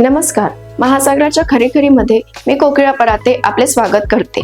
नमस्कार. महासागराच्या खरीखरीमध्ये मी कोकिळा पराते आपले स्वागत करते.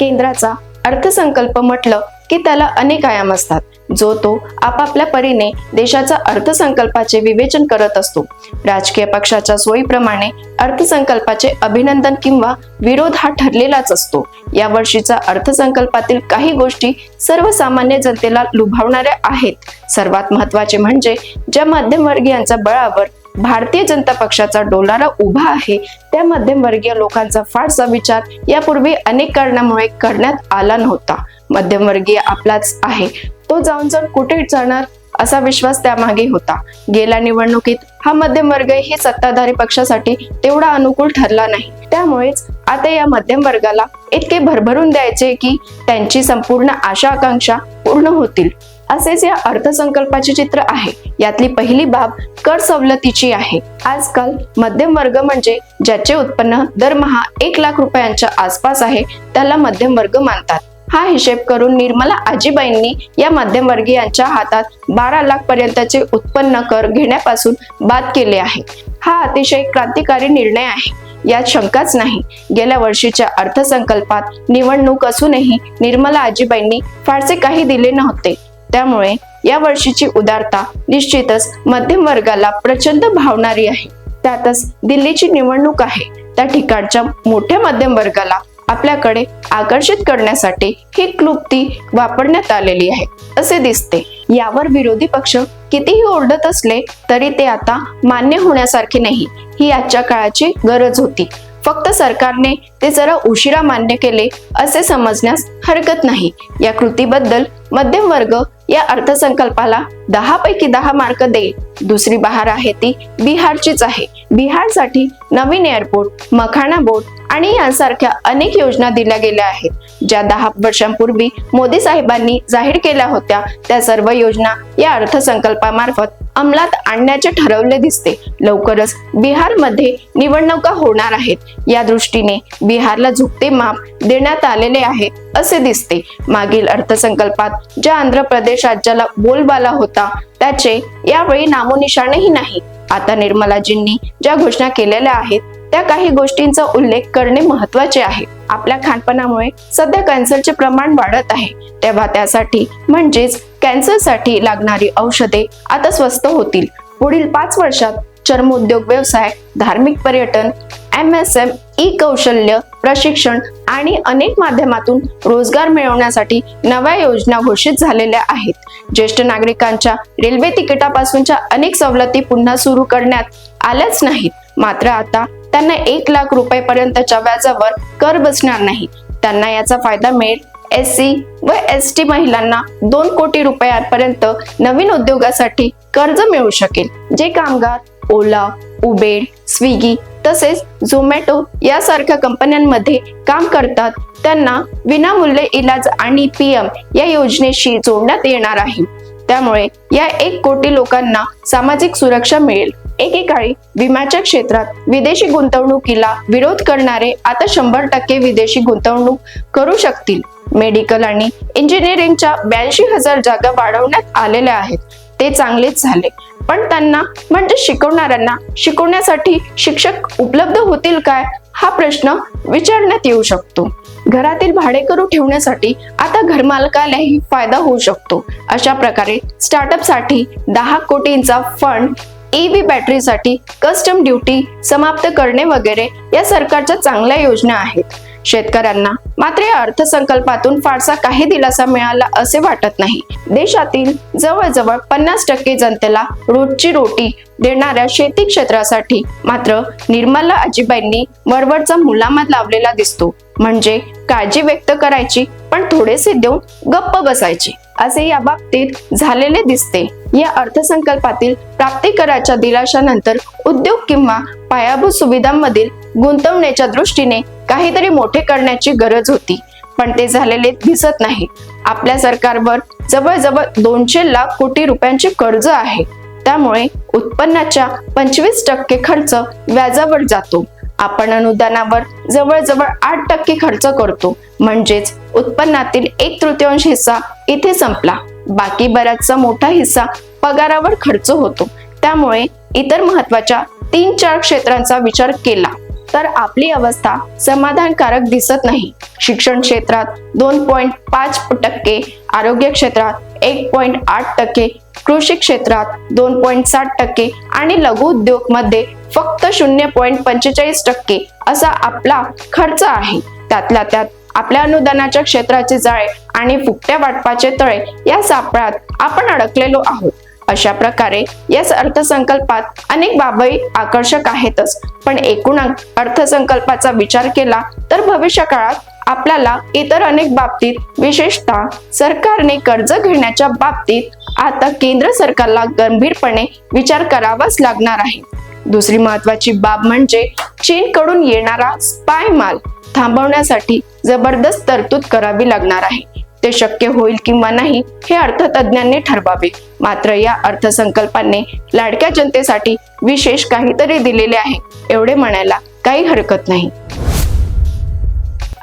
केंद्राचा अर्थसंकल्प म्हटलं की त्याला अनेक आयाम असतात. जो तो आपापल्या परीने देशाच्या अर्थसंकल्पाचे विवेचन करत असतो. राजकीय पक्षाच्या सोयीप्रमाणे अर्थसंकल्पाचे अभिनंदन किंवा विरोध हा ठरलेलाच असतो. या वर्षीचा अर्थसंकल्पातील काही गोष्टी सर्वसामान्य जनतेला लुभावणाऱ्या आहेत. सर्वात महत्त्वाचे म्हणजे ज्या मध्यमवर्गीयांच्या बळावर भारतीय जनता पक्षाचा डोलारा उभा आहे. त्या मध्यमवर्गीय लोकांचा फारसा विचार यापूर्वी अनेक कारणामुळे करण्यात आला नव्हता. मध्यमवर्गीय आपलाच आहे. तो जाऊन जाऊन कुठे जाणार असा विश्वास त्यामागे होता. गेल्या निवडणुकीत हा मध्यम वर्ग ही सत्ताधारी पक्षासाठी तेवढा अनुकूल ठरला नाही. त्यामुळेच आता या मध्यम वर्गाला इतके भरभरून द्यायचे की त्यांची संपूर्ण आशा आकांक्षा पूर्ण होतील. असेच या अर्थसंकल्पाचे चित्र आहे. यातली पहिली बाब कर सवलतीची आहे. आजकाल मध्यम वर्ग म्हणजे ज्याचे उत्पन्न दरमहा एक लाख रुपयांच्या आसपास आहे त्याला मध्यम वर्ग मानतात. हा हिशेब करून निर्मला आजीबाईंनी या मध्यमवर्गीयांच्या हातात बारा लाख पर्यंतचे उत्पन्न कर घेण्यापासून बाद केले आहे. हा अतिशय क्रांतिकारी निर्णय आहे. यात शंकाच नाही. गेल्या वर्षीच्या अर्थसंकल्पात निवडणूक असूनही निर्मला आजीबाईंनी फारसे काही दिले नव्हते. त्यामुळे या वर्षीची उदारता निश्चितच मध्यम वर्गाला प्रचंड भावणारी आहे. त्यातच दिल्लीची निवडणूक आहे. त्या ठिकाणच्या मोठ्या मध्यम वर्गाला आपल्याकडे आकर्षित करण्यासाठी ही क्लुप्ती वापरण्यात आलेली आहे. असे दिसते यावर विरोधी पक्ष कितीही ओरडत असले तरी ते आता मान्य होण्यासारखे नाही. ही आजच्या काळाची गरज होती. फक्त सरकारने ते जरा उशिरा मान्य केले असे समजण्यास हरकत नाही. या कृतीबद्दल मध्यम वर्ग या अर्थसंकल्पाला दहा पैकी दहा मार्क देईल. दुसरी बहार आहे ती बिहारचीच आहे. बिहारसाठी नवीन एअरपोर्ट मखाणा बोट आणि यांसारख्या अनेक योजना दिल्या गेल्या आहेत. ज्या दहा वर्षांपूर्वी मोदी साहेबांनी जाहीर केल्या होत्या त्या सर्व योजना या अर्थसंकल्पामार्फत अंमलात आणण्याचे ठरवले दिसते. लवकरच बिहारमध्ये निवडणुका होणार आहेत. या दृष्टीने बिहारला झुकते माप देण्यात आलेले आहे असे दिसते. मागील अर्थसंकल्पात ज्या आंध्र प्रदेश राज्याला बोलबाला होता त्याचे यावेळी नामोनिशाणही नाही. आता निर्मलाजींनी ज्या घोषणा केलेल्या आहेत त्या काही गोष्टींचा उल्लेख करणे महत्त्वाचे आहे. आपल्या खानपणामुळे सध्या कॅन्सरचे प्रमाण वाढत आहे. तेव्हा त्यासाठी म्हणजेच कॅन्सरसाठी लागणारी औषधे आता स्वस्त होतील. पुढील पाच वर्षात चर्मोद्योग व्यवसाय धार्मिक पर्यटन एम एस एम ई कौशल्य प्रशिक्षण आणि अनेक माध्यमातून रोजगार मिळवण्यासाठी नव्या योजना घोषित झालेल्या आहेत. ज्येष्ठ नागरिकांच्या रेल्वे तिकिटापासूनच्या अनेक सवलती पुन्हा सुरू करण्यात आल्याच नाहीत. मात्र आता त्यांना एक लाख रुपये पर्यंतच्या व्याजावर कर बसणार नाही. त्यांना याचा फायदा मिळेल एस सी व एस टी महिलांना दोन कोटी रुपयांपर्यंत नवीन उद्योगासाठी कर्ज मिळू शकेल. जे कामगार ओला उबेर स्विगी तसेच झोमॅटो यासारख्या कंपन्यांमध्ये काम करतात. त्यांना विनामूल्य इलाज आणि पीएम या योजनेशी जोडण्यात येणार आहे. त्यामुळे या एक कोटी लोकांना सामाजिक सुरक्षा मिळेल. एकेकाळी विम्याच्या क्षेत्रात विदेशी गुंतवणुकीला विरोध करणारे आता शंभर टक्के विदेशी गुंतवणूक करू शकतील. मेडिकल आणि इंजिनिअरिंगच्या ब्याऐंशी हजार जागा वाढवण्यात आलेल्या आहेत. ते चांगलेच झाले. पण त्यांना म्हणजे शिकवणाऱ्यांना शिकवण्यासाठी शिक्षक उपलब्ध होतील काय? हा प्रश्न विचारण्यात येऊ शकतो. घरातील भाडेकरू ठेवण्यासाठी आता घरमालकालाही फायदा होऊ शकतो. अशा प्रकारे स्टार्टअपसाठी दहा कोटींचा फंड ईव्ही बॅटरीसाठी कस्टम ड्युटी समाप्त करणे वगैरे या सरकारच्या चांगल्या योजना आहेत. शेतकऱ्यांना मात्र या अर्थसंकल्पातून फारसा काही दिलासा मिळाला असे वाटत नाही. देशातील जवळजवळ पन्नास टक्के जनतेला रोजची रोटी देणाऱ्या शेती क्षेत्रासाठी मात्र निर्मला अजिबाईंनी वरवरचा मुलामत लावलेला दिसतो. म्हणजे काळजी व्यक्त करायची पण थोडेसे देऊन गप्प बसायची. असे या बाबतीत झालेले दिसते. या अर्थसंकल्पातील प्राप्तिकराच्या दिलाशानंतर उद्योग किंवा पायाभूत सुविधांमधील गुंतवण्याच्या दृष्टीने काहीतरी मोठे करण्याची गरज होती. पण ते झालेले दिसत नाही. आपल्या सरकारवर जवळजवळ दोनशे लाख कोटी रुपयांचे कर्ज आहे. त्यामुळे उत्पन्नाच्या पंचवीस टक्के खर्च व्याजावर जातो. आपण अनुदानावर जवळजवळ आठ टक्के खर्च करतो. म्हणजेच उत्पन्नातील एक तृतीयांश हिस्सा इथे संपला. बाकी बराचसा मोठा हिस्सा पगारावर खर्च होतो. त्यामुळे इतर महत्त्वाच्या तीन चार क्षेत्रांचा विचार केला तर आपली अवस्था समाधानकारक दिसत नाही. शिक्षण क्षेत्रात दोन पॉईंट पाच टक्के आरोग्य क्षेत्रात एक पॉईंट आठ टक्के कृषी क्षेत्रात दोन पॉईंट साठ टक्के आणि लघु उद्योगमध्ये फक्त शून्य पॉईंट पंचेचाळीस टक्के असा आपला खर्च आहे. त्यातल्या त्यात आपल्या अनुदानाच्या क्षेत्राचे जाळे आणि फुकट्या वाटपाचे तळे या सापळ्यात आपण अडकलेलो आहोत. अशा प्रकारे या अर्थसंकल्पात अनेक बाबी आकर्षक आहेतच. पण एकूण अर्थसंकल्पाचा विचार केला तर भविष्य काळात आपल्याला इतर अनेक बाबतीत विशेषतः सरकारने कर्ज घेण्याच्या बाबतीत आता केंद्र सरकारला गंभीरपणे विचार करावाच लागणार आहे. दुसरी महत्वाची बाब म्हणजे चीनकडून येणारा स्पाय माल थांबवण्यासाठी जबरदस्त तरतूद करावी लागणार आहे. ते शक्य होईल किंवा नाही हे अर्थतज्ञांनी ठरवावे. मात्र या अर्थसंकल्पाने लाडक्या जनतेसाठी विशेष काहीतरी दिलेले आहे. एवढे म्हणायला काही हरकत नाही.